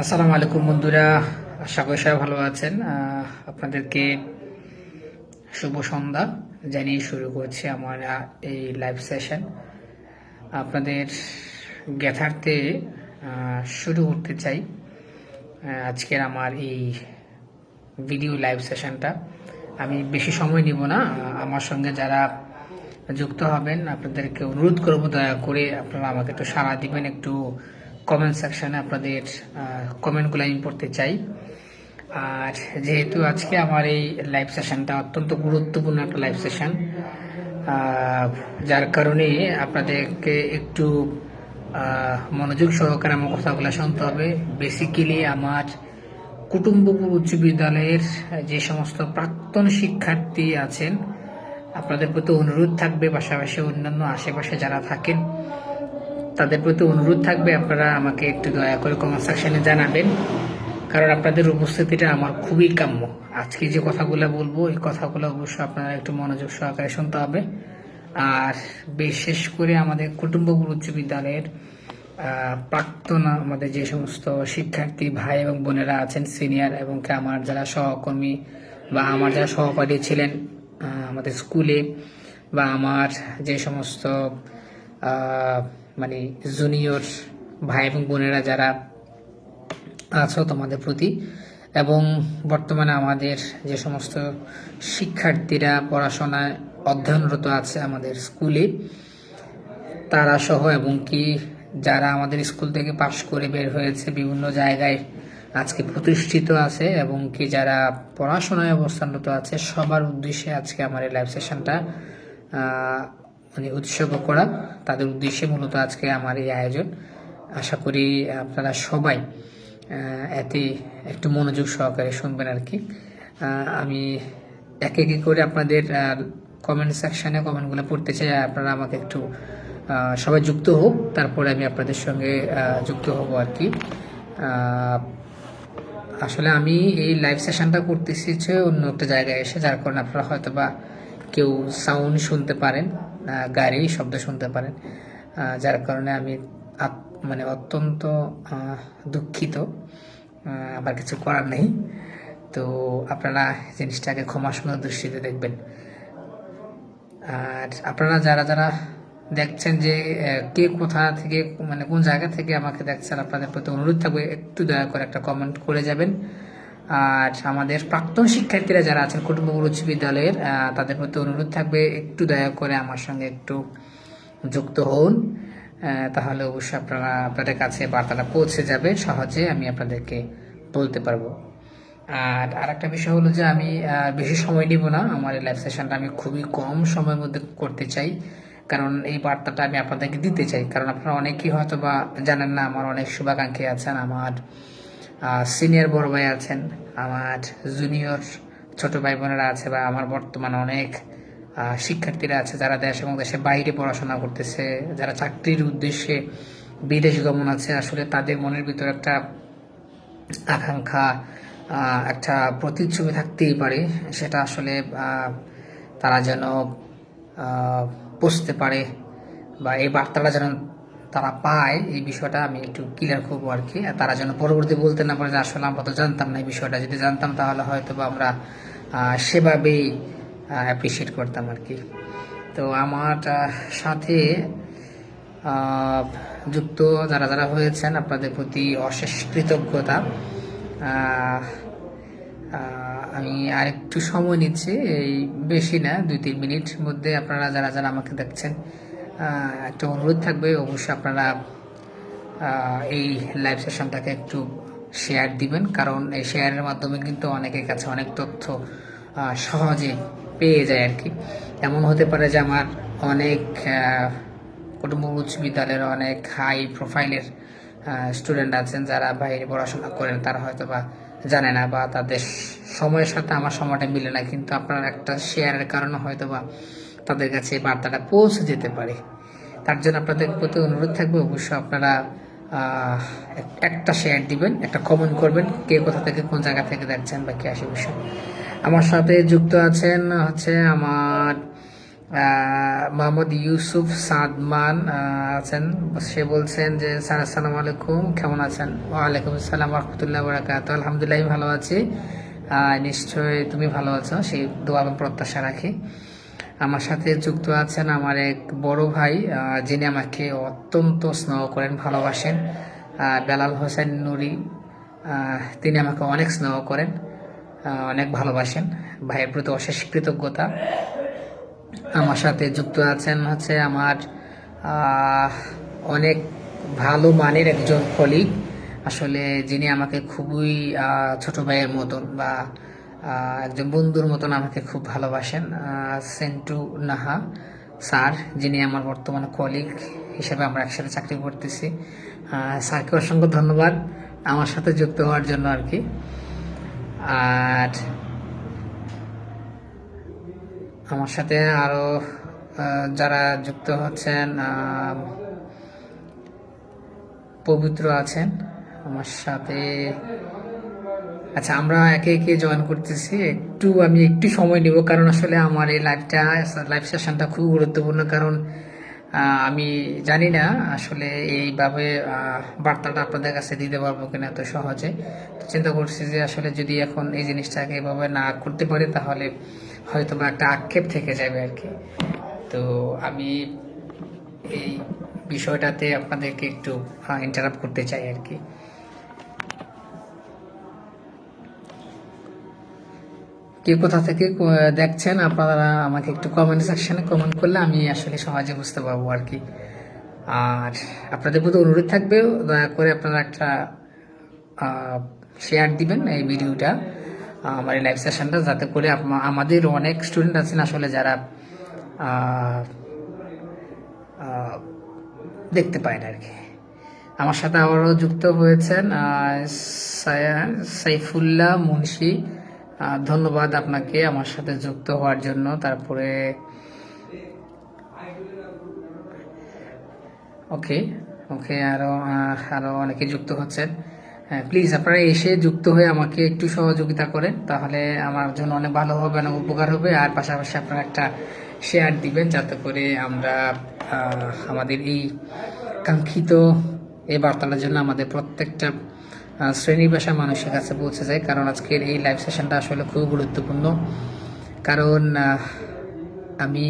আসসালামু আলাইকুম বন্ধুরা, আশা করি সবাই ভালো আছেন। আপনাদেরকে শুভ সন্ধ্যা জানিয়ে শুরু করছি আমার এই লাইভ সেশন আপনাদের জ্ঞাতার্থে শুরু করতে চাই আজকের আমার এই ভিডিও লাইভ সেশনটা আমি বেশি সময় নিব না আমার সঙ্গে যারা যুক্ত হবেন, আপনাদেরকে অনুরোধ করব দয়া করে আপনারা আমাকে একটু সাড়া দিবেন, একটু কমেন্ট সেকশনে আপনাদের কমেন্টগুলো আমি পড়তে চাই। আর যেহেতু আজকে আমার এই লাইভ সেশনটা অত্যন্ত গুরুত্বপূর্ণ একটা লাইভ সেশন যার কারণে আপনাদেরকে একটু মনোযোগ সহকারে আমার কথাগুলো শুনতে হবে। বেসিক্যালি আমার কুটুম্বপুর উচ্চ বিদ্যালয়ের যে সমস্ত প্রাক্তন শিক্ষার্থী আছেন, আপনাদের প্রতি অনুরোধ থাকবে, পাশাপাশি অন্যান্য আশেপাশে যারা থাকেন তাদের প্রতি অনুরোধ থাকবে, আপনারা আমাকে একটু দয়া করে কমেন্ট সেকশনে জানাবেন। কারণ আপনাদের উপস্থিতিটা আমার খুবই কাম্য। আজকে যে কথাগুলো বলব, এই কথাগুলো অবশ্যই আপনারা একটু মনোযোগ সহকারে শুনতে হবে। আর বিশেষ করে আমাদের কুটুম্বপুর উচ্চ বিদ্যালয়ের প্রাক্তন আমাদের যে সমস্ত শিক্ষার্থী ভাই এবং বোনেরা আছেন সিনিয়র এবং আমার যারা সহকর্মী বা আমার যারা সহপাঠী ছিলেন আমাদের স্কুলে বা আমার যে সমস্ত মানে জুনিয়র ভাই এবং বোনেরা যারা আছো তোমাদের প্রতি এবং বর্তমানে আমাদের যে সমস্ত শিক্ষার্থীরা পড়াশোনায় অধ্যয়নরত আছে আমাদের স্কুলে তারা সহ এবং কি যারা আমাদের স্কুল থেকে পাশ করে বের হয়েছে, বিভিন্ন জায়গায় আজকে প্রতিষ্ঠিত আছে এবং কি যারা পড়াশোনায় অবস্থানরত আছে, সবার উদ্দেশ্যে আজকে আমার এই লাইভ সেশনটা মানে উৎসর্গ করা তাদের উদ্দেশ্যে মূলত আজকে আমার এই আয়োজন। আশা করি আপনারা সবাই এতে একটু মনোযোগ সহকারে শুনবেন আর কি। আমি এক এক করে আপনাদের কমেন্ট সেকশানে কমেন্টগুলো পড়তে চাই আপনারা আমাকে একটু সবাই যুক্ত হোক, তারপরে আমি আপনাদের সঙ্গে যুক্ত হব আর কি। আসলে আমি এই লাইভ সেশনটা করতেছি অন্য একটা জায়গায় এসে, যার কারণে আপনারা হয়তো বা কেউ সাউন্ড শুনতে পারেন। গাড়ির শব্দ শুনতে পারেন। যার কারণে আমি মানে অত্যন্ত দুঃখিত। আমার কিছু করার নেই। তো আপনারা জিনিসটাকে ক্ষমাসুন্দর দৃষ্টিতে দেখবেন। আর আপনারা যারা যারা দেখছেন যে কে কোথা থেকে মানে কোন জায়গা থেকে আমাকে দেখছেন, আপনাদের প্রতি অনুরোধ থাকবে, একটু দয়া করে একটা কমেন্ট করে যাবেন। আর আমাদের প্রাক্তন শিক্ষার্থীরা যারা আছেন কুটুম্বপুর উচ্চ বিদ্যালয়ের তাদের প্রতি অনুরোধ থাকবে, একটু দয়া করে আমার সঙ্গে একটু যুক্ত হন তাহলে অবশ্যই আপনারা, আপনাদের কাছে বার্তাটা পৌঁছে যাবে, সহজে আমি আপনাদেরকে বলতে পারব। আর আরেকটা বিষয় হলো যে আমি বেশি সময় নিব না, আমার এই লাইভ সেশনটা আমি খুবই কম সময়ের মধ্যে করতে চাই, কারণ এই বার্তাটা আমি আপনাদেরকে দিতে চাই, কারণ আপনারা অনেকেই হয়তো বা জানেন না, আমার অনেক শুভাকাঙ্ক্ষী আছেন, আমার সিনিয়র বড় ভাই আছেন, আমার জুনিয়র ছোট ভাই বোনেরা আছে বা আমার বর্তমানে অনেক শিক্ষার্থীরা আছে যারা দেশ এবং দেশের বাইরে পড়াশোনা করতেছে, যারা চাকরির উদ্দেশ্যে বিদেশ গমন আছে, আসলে তাদের মনের ভিতর একটা আকাঙ্ক্ষা একটা প্রতিচ্ছবি থাকতেই পারে। সেটা আসলে তারা যেন বুঝতে পারে বা এই বার্তাটা যেন তারা পায়, এই বিষয়টা আমি একটু ক্লিয়ার করব আর কি তারা যেন পরবর্তী বলতে না পারে যে, আসলে আমরা তো জানতাম না এই বিষয়টা। যদি জানতাম তাহলে হয়তো বা আমরা সেভাবেই অ্যাপ্রিসিয়েট করতাম আর কি তো আমার সাথে যুক্ত যারা যারা হয়েছেন, আপনাদের প্রতি অশেষ কৃতজ্ঞতা। আমি আরেকটু সময় নিচ্ছি, এই বেশি না দুই তিন মিনিট মধ্যে আপনারা যারা যারা আমাকে দেখছেন একটা অনুরোধ থাকবে। অবশ্যই আপনারা এই লাইভ সেশনটাকে একটু শেয়ার দিবেন। কারণ এই শেয়ারের মাধ্যমে কিন্তু অনেকের কাছে অনেক তথ্য সহজে পেয়ে যায় আর কি এমন হতে পারে যে আমার অনেক কুটুম্ব উচ্চ বিদ্যালয়ের অনেক হাই প্রোফাইলের স্টুডেন্ট আছেন যারা বাইরে পড়াশোনা করেন। তারা হয়তো বা জানে না বা তাদের সময়ের সাথে আমার সময়টা মিলে না। কিন্তু আপনার একটা শেয়ারের কারণে হয়তো বা তাদের কাছে বার্তাটা পৌঁছে যেতে পারে। তার জন্য আপনাদের প্রতি অনুরোধ থাকবে, অবশ্যই আপনারা একটা শেয়ার দিবেন, একটা কমেন্ট করবেন, কে কোথা থেকে, কোন জায়গা থেকে দেখছেন বা কে আসে বিষয়। আমার সাথে যুক্ত আছেন হচ্ছে আমার মোহাম্মদ ইউসুফ সাদমান আছেন। সে বলছেন যে, স্যার, আসসালামু আলাইকুম, কেমন আছেন? ওয়ালাইকুম আসসালাম রহমতুল্লাহ বরাকাত আলহামদুলিল্লাহ আমি ভালো আছি। নিশ্চয়ই তুমি ভালো আছো, সেই দোয়া এবং প্রত্যাশা রাখি। আমার সাথে যুক্ত আছেন আমার এক বড় ভাই যিনি আমাকে অত্যন্ত স্নেহ করেন, ভালোবাসেন বেলাল হোসেন নুরি। তিনি আমাকে অনেক স্নেহ করেন অনেক ভালোবাসেন। ভাইয়ের প্রতি অশেষ কৃতজ্ঞতা। আমার সাথে যুক্ত আছেন হচ্ছে আমার অনেক ভালো মানের একজন কলিগ আসলে যিনি আমাকে খুবই ছোট ভাইয়ের মতন বা একজন বন্ধুর মতন আমাকে খুব ভালোবাসেন সেন্টু নাহা স্যার, যিনি আমার বর্তমানে কলিগ হিসেবে আমরা একসাথে চাকরি করতেছি। স্যারকে অসংখ্য ধন্যবাদ আমার সাথে যুক্ত হওয়ার জন্য আর কি। আর আমার সাথে আরও যারা যুক্ত হচ্ছেন পবিত্র আছেন, আমার সাথে আচ্ছা আমরা একে একে জয়েন করতেছি। একটু আমি একটু সময় নেব, কারণ আসলে আমার এই লাইভটা লাইভ সেশনটা খুব গুরুত্বপূর্ণ, কারণ আমি জানি না আসলে এইভাবে বার্তাটা আপনাদের কাছে দিতে পারব কিনা এত সহজে। চিন্তা করছি যে আসলে যদি এখন এই জিনিসটাকে এভাবে না করতে পারি, তাহলে হয়তো বা একটা আক্ষেপ থেকে যাবে আর কি। তো আমি এই বিষয়টাতে আপনাদেরকে একটু ইন্টারাপ্ট করতে চাই আর কি। কে কোথা থেকে দেখছেন, আপনারা আমাকে একটু কমেন্ট সেকশনে কমেন্ট করলে আমি আসলে সহজে বুঝতে পারব আর কি। আর আপনাদের প্রতি অনুরোধ থাকবে, দয়া করে আপনারা একটা শেয়ার দিবেন এই ভিডিওটা, আমার এই লাইভ সেশনটা যাতে করে আমাদের অনেক স্টুডেন্ট আছেন আসলে যারা দেখতে পায় না আর কি। আমার সাথে আবারও যুক্ত হয়েছেন সাইফুল্লাহ মুন্সি। ধন্যবাদ আপনাকে আমার সাথে যুক্ত হওয়ার জন্য। তারপরে ওকে ওকে আরও আহ, আরও অনেকে যুক্ত হচ্ছেন। প্লিজ আপনারা এসে যুক্ত হয়ে আমাকে একটু সহযোগিতা করেন তাহলে আমার জন্য অনেক ভালো হবে অনেক উপকার হবে। আর পাশাপাশি আপনারা একটা শেয়ার দিবেন যাতে করে আমরা আমাদের এই কাঙ্ক্ষিত এই বার্তাটার জন্য আমাদের প্রত্যেকটা শ্রেণি পেশার মানুষের কাছে পৌঁছে যায়, কারণ আজকের এই লাইভ সেশনটা আসলে খুব গুরুত্বপূর্ণ। কারণ আমি,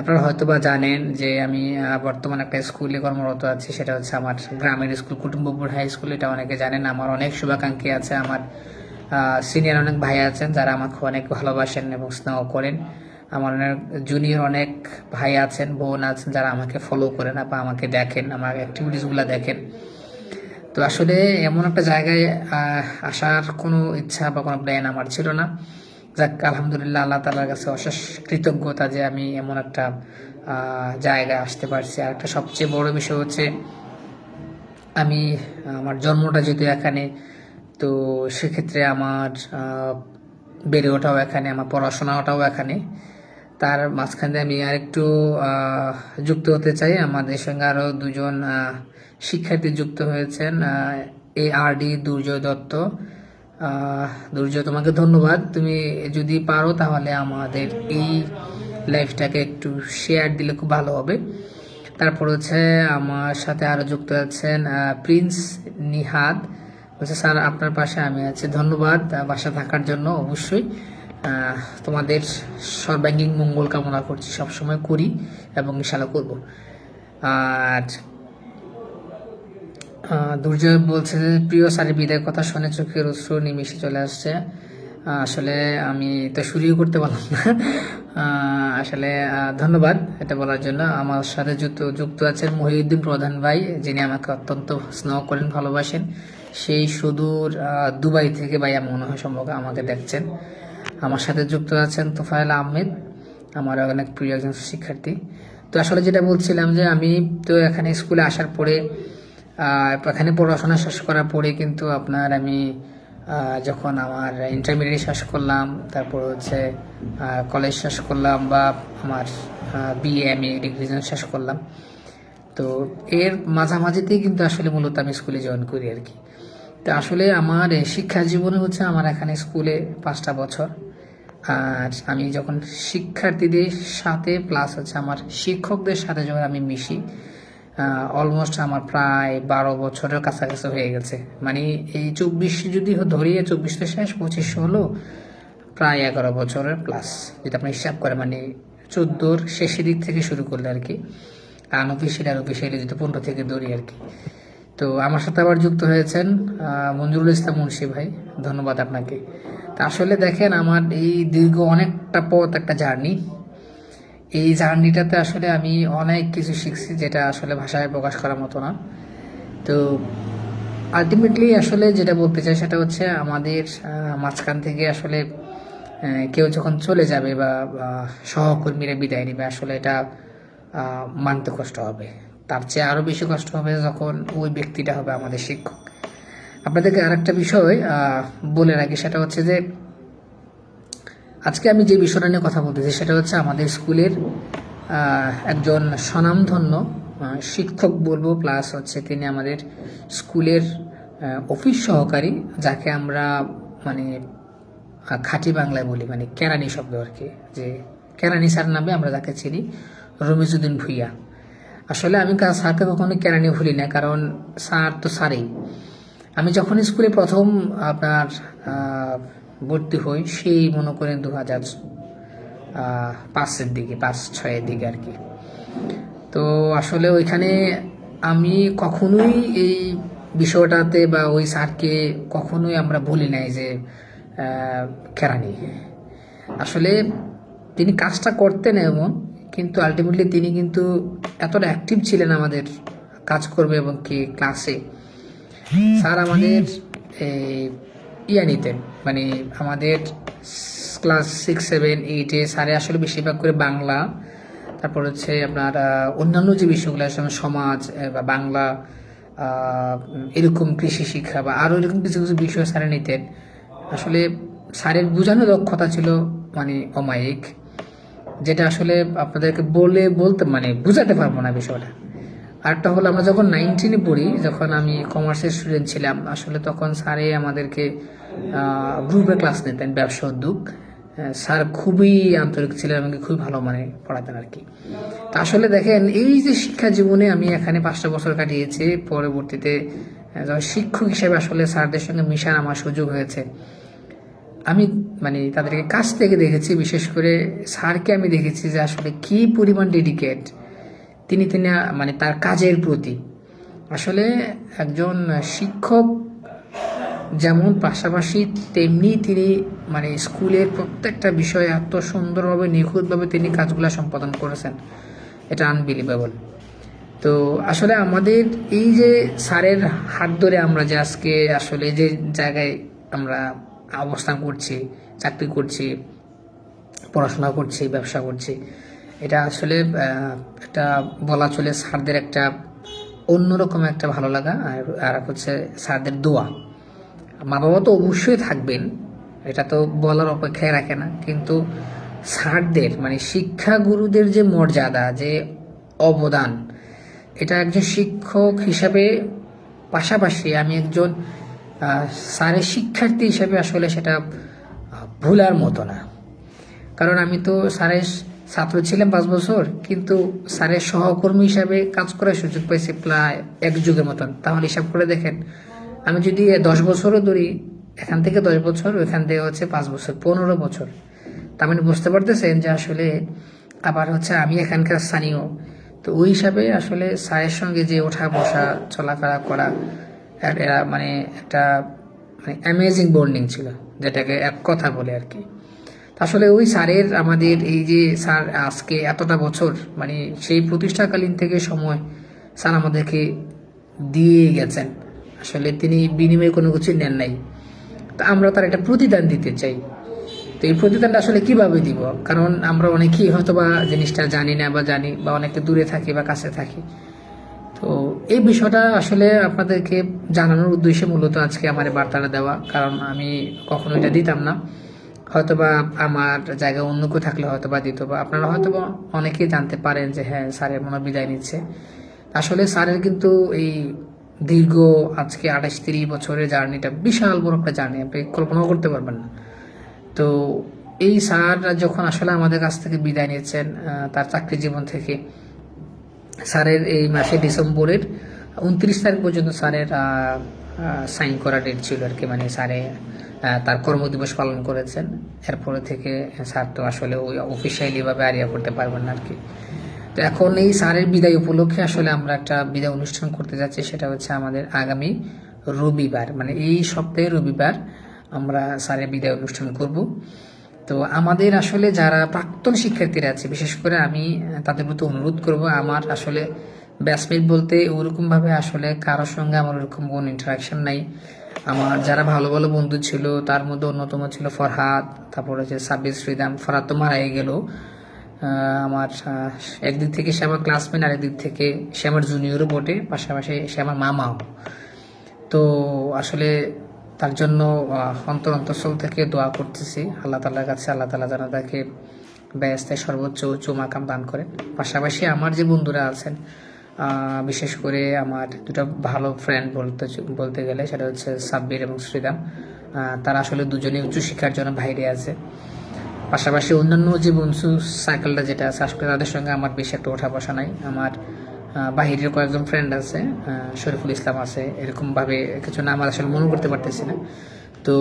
আপনারা হয়তো বা জানেন যে আমি বর্তমানে একটা স্কুলে কর্মরত আছি, সেটা হচ্ছে আমার গ্রামের স্কুল কুটুম্বপুর হাই স্কুল এটা অনেকে জানেন। আমার অনেক শুভাকাঙ্ক্ষী আছে, আমার সিনিয়র অনেক ভাই আছেন, যারা আমাকে অনেক ভালোবাসেন এবং স্নেহ করেন। আমার অনেক জুনিয়র অনেক ভাই আছেন, বোন আছেন, যারা আমাকে ফলো করেন বা আমাকে দেখেন, আমার অ্যাক্টিভিটিসগুলো দেখেন। তো আসলে এমন একটা জায়গায় আসার কোনো ইচ্ছা বা কোনো প্ল্যান আমার ছিল না। যাক, আলহামদুলিল্লাহ আল্লাহ তালার কাছে অশেষ কৃতজ্ঞতা যে আমি এমন একটা জায়গায় আসতে পারছি। আর একটা সবচেয়ে বড় বিষয় হচ্ছে, আমি, আমার জন্মটা যেহেতু এখানে, তো সেক্ষেত্রে আমার বেড়ে ওঠাও এখানে, আমার পড়াশোনাটাও এখানে। তার মাঝখানে আমি আরেকটু যুক্ত হতে চাই। আমাদের সঙ্গে আরও দুজন শিক্ষার্থী যুক্ত হয়েছেন এ আর ডি দুর্জয় দত্ত। দুর্জয়, তোমাকে ধন্যবাদ। তুমি যদি পারো তাহলে আমাদের এই লাইফটাকে একটু শেয়ার দিলে খুব ভালো হবে। তারপর হচ্ছে আমার সাথে আরও যুক্ত আছেন প্রিন্স নিহাদ। বলছে, স্যার, আপনার পাশে আমি আছি। ধন্যবাদ বাসা থাকার জন্য অবশ্যই। তোমাদের সর্বাঙ্গীন মঙ্গল কামনা করছি। সবসময় করি এবং ইনশাল্লাহ করব। আর দুর্জয় বলছে যে, প্রিয় স্যারের বিদায় কথা শুনে চোখের অশ্রু নিমিশে চলে আসছে। আসলে আমি তো শুরুই করতে পারলাম না। আসলে ধন্যবাদ এটা বলার জন্য। আমার সাথে যুক্ত যুক্ত আছেন মহিউদ্দিন প্রধান ভাই, যিনি আমাকে অত্যন্ত স্নেহ করেন, ভালোবাসেন। সেই সুদূর দুবাই থেকে ভাইয়া মনে হয় সম্ভব আমাকে দেখছেন। আমার সাথে যুক্ত আছেন তোফায়েল আহমেদ, আমার অনেক প্রিয় একজন শিক্ষার্থী। তো আসলে যেটা বলছিলাম যে, আমি তো এখানে স্কুলে আসার পরে এখানে পড়াশোনা শেষ করার পরে কিন্তু আপনার আমি যখন আমার ইন্টারমিডিয়েট শেষ করলাম, তারপর হচ্ছে কলেজ শেষ করলাম বা আমার বিএ এম ডিগ্রি শেষ করলাম। তো এর মাঝামাঝিতেই কিন্তু আসলে মূলত আমি স্কুলে জয়েন করি আর কি। তো আসলে আমার শিক্ষা জীবনে হচ্ছে আমার এখানে স্কুলে পাঁচটা বছর। আর আমি যখন শিক্ষার্থীদের সাথে প্লাস হচ্ছে আমার শিক্ষকদের সাথে যখন আমি মিশি অলমোস্ট আমার প্রায় বারো বছরের কাছাকাছি হয়ে গেছে। মানে এই চব্বিশ যদি ধরিয়ে চব্বিশ তো শেষ পঁচিশ হলো, প্রায় এগারো বছরের প্লাস যেটা আপনি হিসাব করে মানে চোদ্দোর শেষের দিক থেকে শুরু করলে আর কি আনঅফিসিয়াল আর অফিসিয়ালি যদি পনেরো থেকে ধরি আর কি। তো আমার সাথে আবার যুক্ত হয়েছেন মঞ্জুরুল ইসলাম মুন্সি ভাই, ধন্যবাদ আপনাকে। তা আসলে দেখেন, আমার এই দীর্ঘ অনেকটা পথ, একটা জার্নি এই জার্নিটাতে আসলে আমি অনেক কিছু শিখছি যেটা আসলে ভাষায় প্রকাশ করার মতো না। তো আলটিমেটলি আসলে যেটা বলতে চাই সেটা হচ্ছে আমাদের মাঝখান থেকে আসলে কেউ যখন চলে যাবে বা সহকর্মীরা বিদায় নেবে, আসলে এটা মানতে কষ্ট হবে। তার চেয়ে আরও বেশি কষ্ট হবে যখন ওই ব্যক্তিটা হবে আমাদের শিক্ষক। আপনাদেরকে আরেকটা বিষয় বলে রাখি, সেটা হচ্ছে যে আজকে আমি যে বিষয়টা নিয়ে কথা বলতেছি সেটা হচ্ছে আমাদের স্কুলের একজন স্বনামধন্য শিক্ষক বলব প্লাস হচ্ছে তিনি আমাদের স্কুলের অফিস সহকারী, যাকে আমরা মানে খাঁটি বাংলায় বলি মানে কেরানি শব্দ আর কি, যে কেরানি স্যার নামে আমরা যাকে চিনি, রমিজুদ্দিন ভুইয়া। আসলে আমি স্যারকে কখনো কেরানি ভুলি না, কারণ স্যার তো স্যারই। আমি যখন স্কুলে প্রথম আপনার ভর্তি হই সেই মনে করেন দু হাজার পাঁচের দিকে পাঁচ ছয়ের দিকে আর কি। তো আসলে ওইখানে আমি কখনোই এই বিষয়টাতে বা ওই স্যারকে কখনোই আমরা বলি নাই যে কেরানি আসলে তিনি কাজটা করতেন এমন কিন্তু আলটিমেটলি তিনি কিন্তু এতটা অ্যাক্টিভ ছিলেন আমাদের কাজ করবে এবং কি ক্লাসে স্যার আমাদের এই, ইয়া নিতেন মানে আমাদের ক্লাস সিক্স সেভেন এইটে স্যারে আসলে বেশিরভাগ করে বাংলা, তারপর হচ্ছে আপনার অন্যান্য যে বিষয়গুলো আছে সমাজ বা বাংলা এরকম কৃষি শিক্ষা বা আরও এরকম কিছু কিছু বিষয় স্যারে নিতেন। আসলে স্যারের বোঝানোর দক্ষতা ছিল মানে অমায়িক, যেটা আসলে আপনাদেরকে বলে, বলতে মানে বুঝাতে পারব না বিষয়টা। আরেকটা হলো, আমরা যখন নাইনটিনে পড়ি, যখন আমি কমার্সের স্টুডেন্ট ছিলাম, আসলে তখন স্যারে আমাদেরকে গ্রুপে ক্লাস নিতেন, ব্যবসা উদ্যোগ। স্যার খুবই আন্তরিক ছিলেন এবং খুবই ভালো মানে পড়াতেন আর কি। তা আসলে দেখেন, এই যে শিক্ষা জীবনে আমি এখানে পাঁচটা বছর কাটিয়েছি, পরবর্তীতে শিক্ষক হিসেবে আসলে স্যারদের সঙ্গে মিশার আমার সুযোগ হয়েছে। আমি মানে তাদেরকে কাছ থেকে দেখেছি, বিশেষ করে স্যারকে আমি দেখেছি যে আসলে কি পরিমাণ ডেডিকেট তিনি তিনি মানে তার কাজের প্রতি। আসলে একজন শিক্ষক যেমন পাশাপাশি তেমনি তিনি মানে স্কুলের প্রত্যেকটা বিষয়ে এত সুন্দরভাবে, নিখুঁতভাবে তিনি কাজগুলো সম্পাদন করেছেন। এটা আনবিলিভেবল তো আসলে আমাদের এই যে স্যারের হাত ধরে আমরা যে আজকে আসলে যে জায়গায় আমরা অবস্থান করছি, চাকরি করছি, পড়াশোনা করছি, ব্যবসা করছি এটা আসলে একটা বলা চলে স্যারদের একটা অন্যরকম একটা ভালো লাগা, আর আর হচ্ছে স্যারদের দোয়া। মা বাবা তো অবশ্যই থাকবেন, এটা তো বলার অপেক্ষায় রাখে না, কিন্তু স্যারদের মানে শিক্ষাগুরুদের যে মর্যাদা, যে অবদান, এটা একজন শিক্ষক হিসাবে পাশাপাশি আমি একজন স্যারের শিক্ষার্থী হিসাবে আসলে সেটা ভুলার মতো না। কারণ আমি তো স্যারের ছাত্র ছিলাম পাঁচ বছর, কিন্তু স্যারের সহকর্মী হিসাবে কাজ করার সুযোগ পাইছি প্রায় এক যুগের মতন। তাহলে হিসাব করে দেখেন, আমি যদি দশ বছরও ধরি, এখান থেকে দশ বছর, ওইখান থেকে হচ্ছে পাঁচ বছর, পনেরো বছর। তার মানে বুঝতে পারতেছেন যে আসলে আবার হচ্ছে আমি এখানকার স্থানীয়। তো ওই হিসাবে আসলে স্যারের সঙ্গে যে ওঠা বসা, চলাফেরা করা, এরা মানে একটা মানে অ্যামেজিং বন্ডিং ছিল, যেটাকে এক কথা বলে আর কি। আসলে ওই স্যারের আমাদের এই যে স্যার আজকে এতটা বছর মানে সেই প্রতিষ্ঠাকালীন থেকে সময় স্যার আমাদেরকে দিয়ে গেছেন। আসলে তিনি বিনিময়ে কোনো কিছু নেন নাই। তা আমরা তার একটা প্রতিদান দিতে চাই। তো এই প্রতিদানটা আসলে কীভাবে দিব? কারণ আমরা অনেকেই হয়তো বা জিনিসটা জানি না বা জানি বা অনেকে দূরে থাকি বা কাছে থাকি। তো এই বিষয়টা আসলে আপনাদেরকে জানানোর উদ্দেশ্যে মূলত আজকে আমার বার্তাটা দেওয়া। কারণ আমি কখনো এটা দিতাম না। হয়তোবা আমার জায়গায় অন্য কেউ থাকলে হয়তো বা দিত বা আপনারা হয়তো বা অনেকেই জানতে পারেন যে হ্যাঁ স্যারের মনে বিদায় নিচ্ছে। আসলে স্যারের কিন্তু এই দীর্ঘ আজকে আঠাশ তিরিশ বছরের জার্নিটা বিশাল বড় একটা জার্নি, আপনি কল্পনাও করতে পারবেন না। তো এই স্যার যখন আসলে আমাদের কাছ থেকে বিদায় নিয়েছেন তার চাকরি জীবন থেকে, স্যারের এই মাসে ডিসেম্বরের উনত্রিশ তারিখ পর্যন্ত স্যারের সাইন করা ডেট ছিল আর কি মানে স্যারে তার কর্মদিবস পালন করেছেন। এরপরে থেকে স্যার তো আসলে ওই অফিসিয়ালিভাবে আরিয়া করতে পারবেন না আর কি। তো এখন এই স্যারের বিদায় উপলক্ষে আসলে আমরা একটা বিদায় অনুষ্ঠান করতে যাচ্ছি, সেটা হচ্ছে আমাদের আগামী রবিবার। মানে এই সপ্তাহে রবিবার আমরা স্যারের বিদায় অনুষ্ঠান করব। তো আমাদের আসলে যারা প্রাক্তন শিক্ষার্থীরা আছে, বিশেষ করে আমি, তাদের প্রতি অনুরোধ করব, আমার আসলে ব্যাসমেট বলতে ওরকমভাবে আসলে কারোর সঙ্গে আমার ওরকম কোনো ইন্টারাকশন নাই। আমার যারা ভালো ভালো বন্ধু ছিল, তার মধ্যে অন্যতম ছিল ফরহাদ, তারপর হচ্ছে সাব্বির, শ্রীদাম। ফরহাদ তো মারাই গেল। আমার একদিক থেকে সে আমার ক্লাসমেট আর একদিক থেকে সে আমার জুনিয়রও বটে, পাশাপাশি সে আমার মামাও। তো আসলে তার জন্য অন্তর অন্তঃস্থল থেকে দোয়া করতেছি। আল্লাহ তালার কাছে, আল্লাহ তালা যেন তাকে ব্যস্তায় সর্বোচ্চ উচ্চ মাকাম দান করেন। পাশাপাশি আমার যে বন্ধুরা আছেন বিশেষ করে আমার দুটো ভালো ফ্রেন্ড বলতে বলতে গেলে সেটা হচ্ছে সাব্বির এবং শ্রীরাম। তারা আসলে দুজনেই উচ্চশিক্ষার জন্য বাইরে আছে। পাশাপাশি অন্যান্য যে বন্ধু সাইকেলটা যেটা আছে, আসলে তাদের সঙ্গে আমার বেশি একটা ওঠা বসা নাই। আমার বাহিরের কয়েকজন ফ্রেন্ড আছে শরীফুল ইসলাম আছে, এরকমভাবে কিছু নাম আসলে মনে করতে পারতেছি না। তো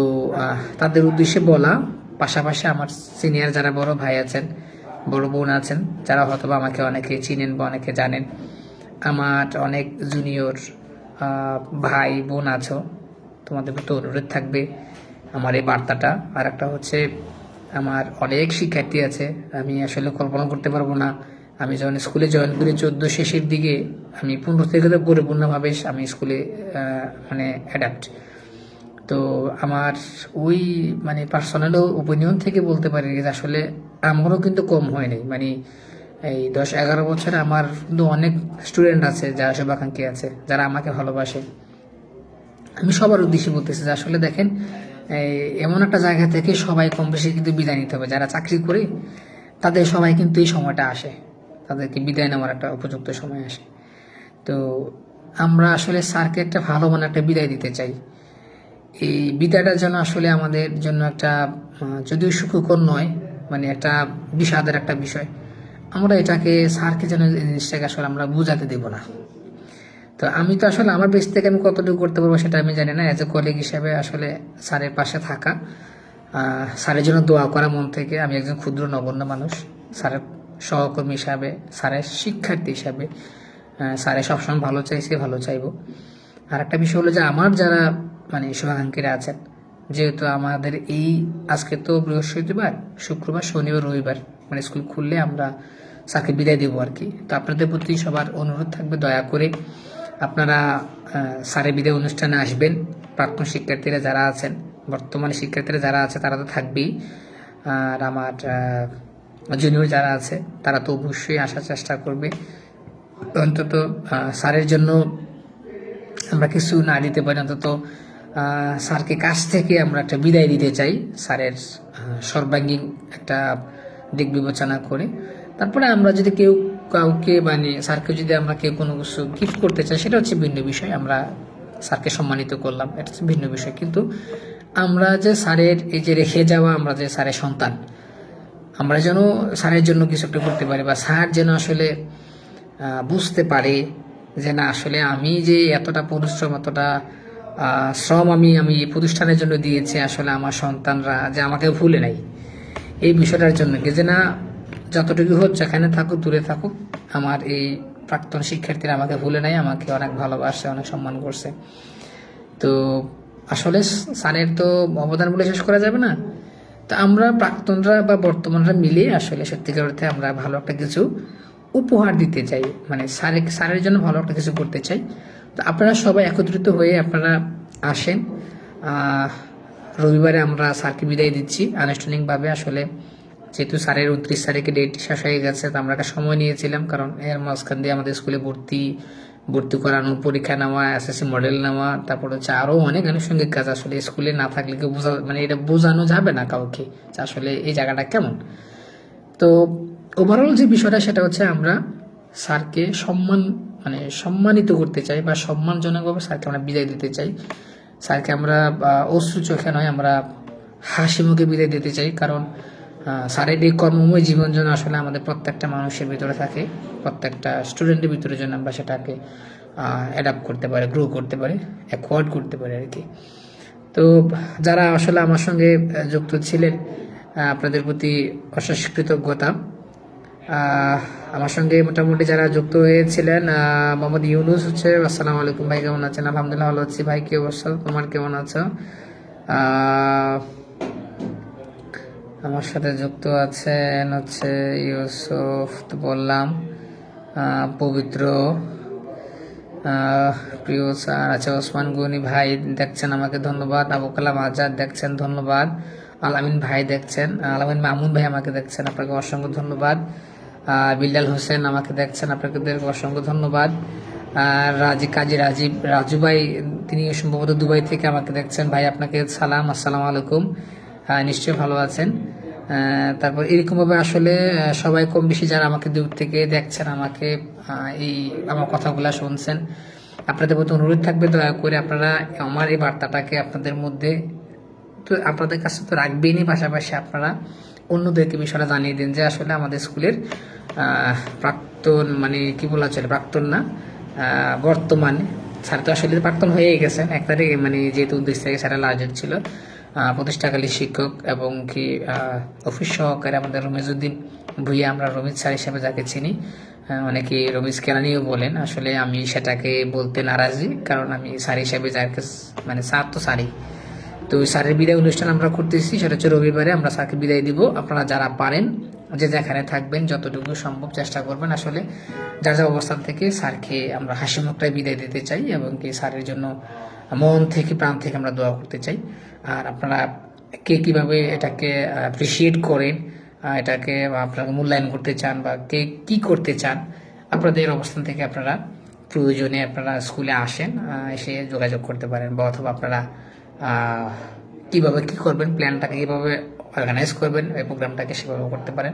তাদের উদ্দেশ্যে বলা, পাশাপাশি আমার সিনিয়র যারা বড় ভাই আছেন, বড় বোন আছেন, যারা হয়তো আমাকে অনেকে চিনেন বা অনেকে জানেন আমার অনেক জুনিয়র ভাই বোন আছো। তোমাদের প্রতি অনুরোধ থাকবে আমার এই বার্তাটা। আর একটা হচ্ছে, আমার অনেক শিক্ষার্থী আছে, আমি আসলে কল্পনা করতে পারব না। আমি যখন স্কুলে জয়েন করি, চোদ্দ শেষের দিকে আমি পনেরো থেকে তো পরিপূর্ণভাবে আমি স্কুলে মানে অ্যাডাপ্ট তো আমার ওই মানে পার্সোনাল ওপিনিয়ন থেকে বলতে পারি যে আসলে আমারও কিন্তু কম হয়নি মানে এই দশ এগারো বছরে আমার কিন্তু অনেক স্টুডেন্ট আছে, যারা শুভাকাঙ্ক্ষী আছে, যারা আমাকে ভালোবাসে। আমি সবার উদ্দেশ্যে বলতেছি যে আসলে দেখেন এমন একটা জায়গা থেকে সবাই কম বেশি কিন্তু বিদায় নিতে হবে। যারা চাকরি করে, তাদের সবাই কিন্তু এই সময়টা আসে। তাদেরকে বিদায় নেওয়ার একটা উপযুক্ত সময় আসে। তো আমরা আসলে স্যারকে একটা ভালো মানে একটা বিদায় দিতে চাই। এই বিদায়টা যেন আসলে আমাদের জন্য একটা যদিও সুখকর নয় মানে একটা বিষাদের একটা বিষয়। আমরা এটাকে স্যারকে যেন জিনিসটাকে আসলে আমরা বোঝাতে দেব না। তো আমি তো আসলে আমার বেশ থেকে আমি কতটুকু করতে পারব সেটা আমি জানি না। অ্যাজ এ কলিগ হিসাবে আসলে স্যারের পাশে থাকা স্যারের জন্য দোয়া করা মন থেকে আমি একজন ক্ষুদ্র নগণ্য মানুষ। স্যারের সহকর্মী হিসাবে স্যারের শিক্ষার্থী হিসাবে আহ, স্যারের সবসময় ভালো চাইছে ভালো চাইব। আর একটা বিষয় হলো যে আমার যারা মানে শুভাকাঙ্ক্ষীরা আছেন যেহেতু আমাদের এই আজকে তো বৃহস্পতিবার শুক্রবার শনিবার রবিবার মানে স্কুল খুললে আমরা স্যারকে বিদায় দেবো আর কি। তো আপনাদের প্রতি সবার অনুরোধ থাকবে, দয়া করে আপনারা স্যারের বিদায় অনুষ্ঠানে আসবেন। প্রাক্তন শিক্ষার্থীরা যারা আছেন, বর্তমানে শিক্ষার্থীরা যারা আছে, তারা তো থাকবেই। আর আমার জুনিয়র যারা আছে, তারা তো অবশ্যই আসার চেষ্টা করবে। অন্তত স্যারের জন্য আমরা কিছু না দিতে পারি, অন্তত স্যারকে কাছ থেকে আমরা একটা বিদায় দিতে চাই, স্যারের সর্বাঙ্গীন একটা দিক বিবেচনা করে। তারপরে আমরা যদি কেউ কাউকে মানে স্যারকে যদি আমরা কেউ কোনো কিছু গিফট করতে চাই, সেটা হচ্ছে ভিন্ন বিষয়। আমরা স্যারকে সম্মানিত করলাম, এটা হচ্ছে ভিন্ন বিষয়। কিন্তু আমরা যে স্যারের এই যে রেখে যাওয়া আমরা যে স্যারের সন্তান, আমরা যেন স্যারের জন্য কিছু একটা করতে পারি বা স্যার যেন আসলে বুঝতে পারে যে না, আসলে আমি যে এতটা পরিশ্রম, এতটা শ্রম আমি আমি প্রতিষ্ঠানের জন্য দিয়েছি, আসলে আমার সন্তানরা যে আমাকে ভুলে নাই। এই বিষয়টার জন্য কি যে না যতটুকু হোক, যেখানে থাকুক, দূরে থাকুক, আমার এই প্রাক্তন শিক্ষার্থীরা আমাকে ভুলে নাই, আমাকে অনেক ভালোবাসে, অনেক সম্মান করছে। তো আসলে স্যারের তো অবদান বলে শেষ করা যাবে না। তো আমরা প্রাক্তনরা বা বর্তমানরা মিলে আসলে সত্যিকার অর্থে আমরা ভালো একটা কিছু উপহার দিতে চাই। মানে স্যারের স্যারের জন্য ভালো একটা কিছু করতে চাই। তো আপনারা সবাই একত্রিত হয়ে আপনারা আসেন। রবিবারে আমরা স্যারকে বিদায় দিচ্ছি। আনুষ্ঠানিকভাবে আসলে যেহেতু স্যারের উনত্রিশ তারিখে ডেট শেষ হয়ে গেছে, তো আমরা একটা সময় নিয়েছিলাম, কারণ এর মাঝখান দিয়ে আমাদের স্কুলে ভর্তি ভর্তি করানো পরীক্ষা নেওয়া এসএসসি মডেল নেওয়া, তারপর হচ্ছে আরও অনেক আনুষঙ্গিক কাজ আসলে স্কুলে না থাকলে কেউ বোঝা মানে এটা বোঝানো যাবে না কাউকে যে আসলে এই জায়গাটা কেমন। তো ওভারঅল যে বিষয়টা, সেটা হচ্ছে আমরা স্যারকে সম্মান মানে সম্মানিত করতে চাই বা সম্মানজনকভাবে স্যারকে আমরা বিদায় দিতে চাই। স্যারকে আমরা অশ্রু চোখে নয়, আমরা হাসি মুখে বিদায় দিতে চাই, কারণ শারীরিক কর্মময় জীবন যেন আসলে আমাদের প্রত্যেকটা মানুষের ভিতরে থাকে, প্রত্যেকটা স্টুডেন্টের ভিতরে যেন আমরা সেটাকে অ্যাডাপ্ট করতে পারি গ্রো করতে পারি অ্যাকোয়ার্ড করতে পারি আর কি। তো যারা আসলে আমার সঙ্গে যুক্ত ছিলেন আপনাদের প্রতি অশেষ কৃতজ্ঞতা। আমার সঙ্গে মোটামুটি যারা যুক্ত হয়েছিলেন মোহাম্মদ ইউনুস হচ্ছে, আসসালামু আলাইকুম ভাই, কেমন আছেন? আলহামদুলিল্লাহ ভালো আছি। ভাই, কি অবস্থা? তোমার কেমন আছো? আমার সাথে যুক্ত আছেন হচ্ছে ইউসুফ বললাম পবিত্র প্রিয় স্যার আচ্ছা ওসমান গনি ভাই দেখছেন আমাকে, ধন্যবাদ। আবু কালাম আজাদ দেখছেন, ধন্যবাদ। আলামিন ভাই দেখছেন, আলামিন মামুন ভাই আমাকে দেখছেন, আপনাকে অসংখ্য ধন্যবাদ। বিল্লাল হোসেন আমাকে দেখছেন, আপনাকে অসংখ্য ধন্যবাদ। আর রাজি, কাজী রাজীব রাজু ভাই, তিনি সম্ভবত দুবাই থেকে আমাকে দেখছেন। ভাই, আপনাকে সালাম, আসসালামু আলাইকুম। আহ, নিশ্চয়ই ভালো আছেন। তারপর এরকমভাবে আসলে সবাই কম বেশি যারা আমাকে দূর থেকে দেখছেন আমাকে এই আমার কথাগুলো শুনছেন আপনাদের প্রতি অনুরোধ থাকবে দয়া করে আপনারা আমার এই বার্তাটাকে আপনাদের মধ্যে তো আপনাদের কাছে তো রাখবেনই পাশাপাশি আপনারা অন্যদেরকে বিষয়টা জানিয়ে দিন যে আসলে আমাদের স্কুলের প্রাক্তন মানে কি বলা চলে প্রাক্তন না বর্তমানে স্যার তো আসলে প্রাক্তন হয়েই গেছেন এক তারিখে মানে যেহেতু উদ্দেশ্য থেকে স্যারের লাজের ছিল প্রতিষ্ঠাকালী শিক্ষক এবং কি অফিস সহকারী আমাদের রমেজউদ্দিন ভুইয়া, আমরা রমিজ স্যার হিসেবে যাকে চিনি অনেকে রমিজ কেরানিও বলেন। আসলে আমি সেটাকে বলতে নারাজি, কারণ আমি স্যার হিসেবে যাকে মানে স্যার তো স্যারই। তো স্যারের বিদায় অনুষ্ঠান আমরা করতেছি, সেটা হচ্ছে রবিবারে, আমরা স্যারকে বিদায় দিব। আপনারা যারা পারেন, যে যেখানে থাকবেন, যতটুকু সম্ভব চেষ্টা করবেন। আসলে যার যা অবস্থান থেকে স্যারকে আমরা হাসি মুখটাই বিদায় দিতে চাই এবং কি স্যারের জন্য মন থেকে, প্রাণ থেকে আমরা দোয়া করতে চাই। আর আপনারা কে কীভাবে এটাকে অ্যাপ্রিসিয়েট করেন এটাকে আপনারা মূল্যায়ন করতে চান বা কে কি করতে চান, আপনাদের অবস্থান থেকে আপনারা প্রয়োজনে আপনারা স্কুলে আসেন এসে যোগাযোগ করতে পারেন বা অথবা আপনারা কীভাবে কি করবেন প্ল্যানটাকে কীভাবে অর্গানাইজ করবেন এই প্রোগ্রামটাকে সেভাবে করতে পারেন।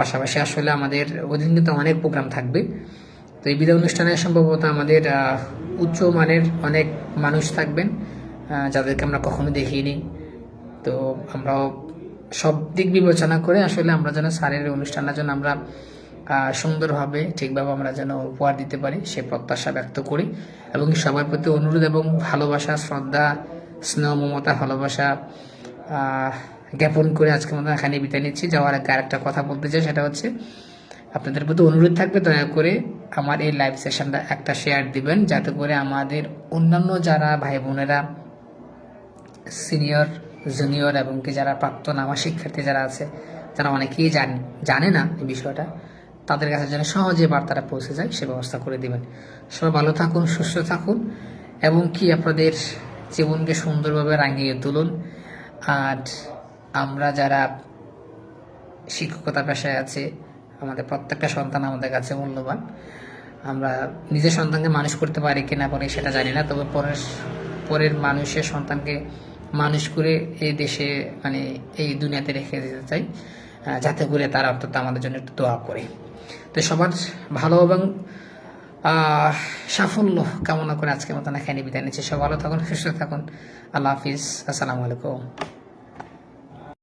পাশাপাশি আসলে আমাদের ওদিন কিন্তু অনেক প্রোগ্রাম থাকবে। এই বিদায় অনুষ্ঠানে সম্ভবত আমাদের উচ্চ মানের অনেক মানুষ থাকবেন যাদেরকে আমরা কখনো দেখিনি। তো আমরাও সব দিক বিবেচনা করে আসলে আমরা যেন স্যারের অনুষ্ঠানটা যেন আমরা সুন্দরভাবে, ঠিকভাবে আমরা যেন উপহার দিতে পারি, সে প্রত্যাশা ব্যক্ত করি। এবং সবার প্রতি অনুরোধ এবং ভালোবাসা, শ্রদ্ধা, স্নেহ, মমতা, ভালোবাসা জ্ঞাপন করে আজকে মতো এখানে বিদায় নিচ্ছি। যাওয়ার আগে আরেকটা কথা বলতে চাই, সেটা হচ্ছে আপনাদের প্রতি অনুরোধ থাকবে দয়া করে আমার এই লাইভ সেশনটা একটা শেয়ার দিবেন, যাতে করে আমাদের অন্যান্য যারা ভাই বোনেরা সিনিয়র জুনিয়র এবং কি যারা প্রাক্তন আমার শিক্ষার্থী যারা আছে, যারা অনেকেই জানে জানে না এই বিষয়টা, তাদের কাছে যেন সহজে বার্তাটা পৌঁছে যায়, সে ব্যবস্থা করে দিবেন। সবাই ভালো থাকুন, সুস্থ থাকুন এবং কি আপনাদের জীবনকে সুন্দরভাবে রাঙিয়ে তুলুন। আর আমরা যারা শিক্ষকতা পেশায় আছে প্রত্যেকটা সন্তান আমাদের কাছে মূল্যবান। আমরা নিজের সন্তানকে মানুষ করতে পারি কিনা পরে সেটা জানি না, তবে পরের পরের মানুষের সন্তানকে মানুষ করে এই দেশে মানে এই দুনিয়াতে রেখে দিতে চাই যাতে করে তারা অর্থাৎ আমাদের জন্য একটু দোয়া করে। তো সবার ভালো এবং সাফল্য কামনা করে আজকের মতন এখানে বিদায় নিচ্ছি। সব ভালো থাকুন, সুস্থ থাকুন। আল্লাহ হাফিজ। আসসালামু আলাইকুম।